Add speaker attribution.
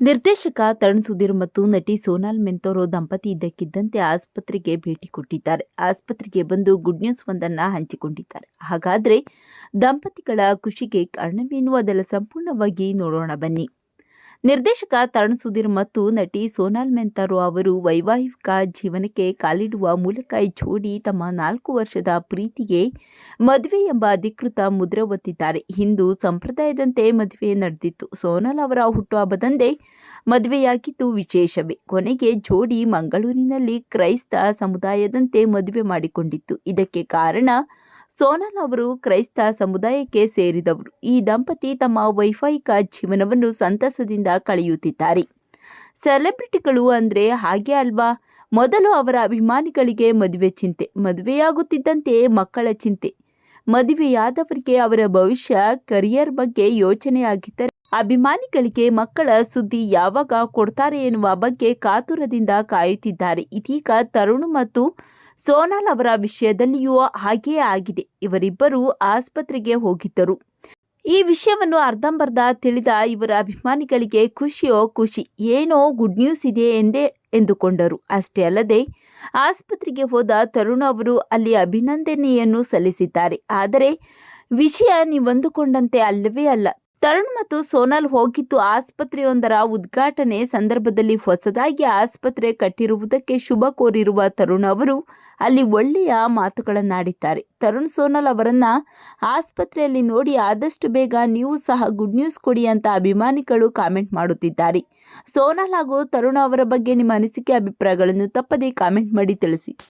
Speaker 1: ನಿರ್ದೇಶಕ ತರುಣ್ ಸುಧೀರ್ ಮತ್ತು ನಟಿ ಸೋನಾಲ್ ಮೆಂತೋರೋ ದಂಪತಿ ಇದ್ದಕ್ಕಿದ್ದಂತೆ ಆಸ್ಪತ್ರೆಗೆ ಭೇಟಿ ಕೊಟ್ಟಿದ್ದಾರೆ. ಆಸ್ಪತ್ರೆಗೆ ಬಂದು ಗುಡ್ ನ್ಯೂಸ್ ಒಂದನ್ನ ಹಂಚಿಕೊಂಡಿದ್ದಾರೆ. ಹಾಗಾದ್ರೆ ದಂಪತಿಗಳ ಖುಷಿಗೆ ಕಾರಣವೇನು? ಅದೆಲ್ಲ ಸಂಪೂರ್ಣವಾಗಿ ನೋಡೋಣ ಬನ್ನಿ. ನಿರ್ದೇಶಕ ತರುಣ್ ಸುಧೀರ್ ಮತ್ತು ನಟಿ ಸೋನಾಲ್ ಮೆಂತಾರೋ ಅವರು ವೈವಾಹಿಕ ಜೀವನಕ್ಕೆ ಕಾಲಿಡುವ ಮೂಲಕ ಈ ಜೋಡಿ ತಮ್ಮ ನಾಲ್ಕು ವರ್ಷದ ಪ್ರೀತಿಗೆ ಮದುವೆ ಎಂಬ ಅಧಿಕೃತ ಮುದ್ರೆ ಒತ್ತಿದ್ದಾರೆ. ಹಿಂದೂ ಸಂಪ್ರದಾಯದಂತೆ ಮದುವೆ ನಡೆದಿತ್ತು. ಸೋನಾಲ್ ಅವರ ಹುಟ್ಟುಹಬ್ಬದಂದೇ ಮದುವೆಯಾಗಿದ್ದು ವಿಶೇಷವೇ. ಕೊನೆಗೆ ಜೋಡಿ ಮಂಗಳೂರಿನಲ್ಲಿ ಕ್ರೈಸ್ತ ಸಮುದಾಯದಂತೆ ಮದುವೆ ಮಾಡಿಕೊಂಡಿತ್ತು. ಇದಕ್ಕೆ ಕಾರಣ ಸೋನಾಲ್ ಅವರು ಕ್ರೈಸ್ತ ಸಮುದಾಯಕ್ಕೆ ಸೇರಿದವರು. ಈ ದಂಪತಿ ತಮ್ಮ ವೈವಾಹಿಕ ಜೀವನವನ್ನು ಸಂತಸದಿಂದ ಕಳೆಯುತ್ತಿದ್ದಾರೆ. ಸೆಲೆಬ್ರಿಟಿಗಳು ಅಂದ್ರೆ ಹಾಗೆ ಅಲ್ವಾ? ಮೊದಲು ಅವರ ಅಭಿಮಾನಿಗಳಿಗೆ ಮದುವೆ ಚಿಂತೆ, ಮದುವೆಯಾಗುತ್ತಿದ್ದಂತೆ ಮಕ್ಕಳ ಚಿಂತೆ. ಮದುವೆಯಾದವರಿಗೆ ಅವರ ಭವಿಷ್ಯ ಕರಿಯರ್ ಬಗ್ಗೆ ಯೋಚನೆ ಆಗಿದ್ದರೆ ಅಭಿಮಾನಿಗಳಿಗೆ ಮಕ್ಕಳ ಸುದ್ದಿ ಯಾವಾಗ ಕೊಡ್ತಾರೆ ಎನ್ನುವ ಬಗ್ಗೆ ಕಾತುರದಿಂದ ಕಾಯುತ್ತಿದ್ದಾರೆ. ಇದೀಗ ತರುಣ್ ಮತ್ತು ಸೋನಾಲ್ ಅವರ ವಿಷಯದಲ್ಲಿಯೂ ಹಾಗೆಯೇ ಆಗಿದೆ. ಇವರಿಬ್ಬರು ಆಸ್ಪತ್ರೆಗೆ ಹೋಗಿದ್ದರು. ಈ ವಿಷಯವನ್ನು ಅರ್ಧಂಬರ್ಧ ತಿಳಿದ ಇವರ ಅಭಿಮಾನಿಗಳಿಗೆ ಖುಷಿಯೋ ಖುಷಿ, ಏನೋ ಗುಡ್ ನ್ಯೂಸ್ ಇದೆ ಎಂದೇ ಎಂದುಕೊಂಡರು. ಅಷ್ಟೇ ಅಲ್ಲದೆ, ಆಸ್ಪತ್ರೆಗೆ ಹೋದ ತರುಣ್ ಅವರು ಅಲ್ಲಿ ಅಭಿನಂದನೆಯನ್ನು ಸಲ್ಲಿಸಿದ್ದಾರೆ. ಆದರೆ, ವಿಷಯ ನೀವಂದುಕೊಂಡಂತೆ ಅಲ್ಲವೇ ಅಲ್ಲ. ತರುಣ್ ಮತ್ತು ಸೋನಲ್ ಹೋಗಿದ್ದು ಆಸ್ಪತ್ರೆಯೊಂದರ ಉದ್ಘಾಟನೆ ಸಂದರ್ಭದಲ್ಲಿ ಹೊಸದಾಗಿ ಆಸ್ಪತ್ರೆ ಕಟ್ಟಿರುವುದಕ್ಕೆ ಶುಭ ಕೋರಿರುವ ತರುಣ್ ಅವರು ಅಲ್ಲಿ ಒಳ್ಳೆಯ ಮಾತುಗಳನ್ನಾಡಿದ್ದಾರೆ. ತರುಣ್ ಸೋನಲ್ ಅವರನ್ನ ಆಸ್ಪತ್ರೆಯಲ್ಲಿ ನೋಡಿ ಆದಷ್ಟು ಬೇಗ ನೀವು ಸಹ ಗುಡ್ ನ್ಯೂಸ್ ಕೊಡಿ ಅಂತ ಅಭಿಮಾನಿಗಳು ಕಾಮೆಂಟ್ ಮಾಡುತ್ತಿದ್ದಾರೆ. ಸೋನಲ್ ಹಾಗೂ ತರುಣ್ ಅವರ ಬಗ್ಗೆ ನಿಮ್ಮ ಅನಿಸಿಕೆ, ಅಭಿಪ್ರಾಯಗಳನ್ನು ತಪ್ಪದೇ ಕಾಮೆಂಟ್ ಮಾಡಿ ತಿಳಿಸಿ.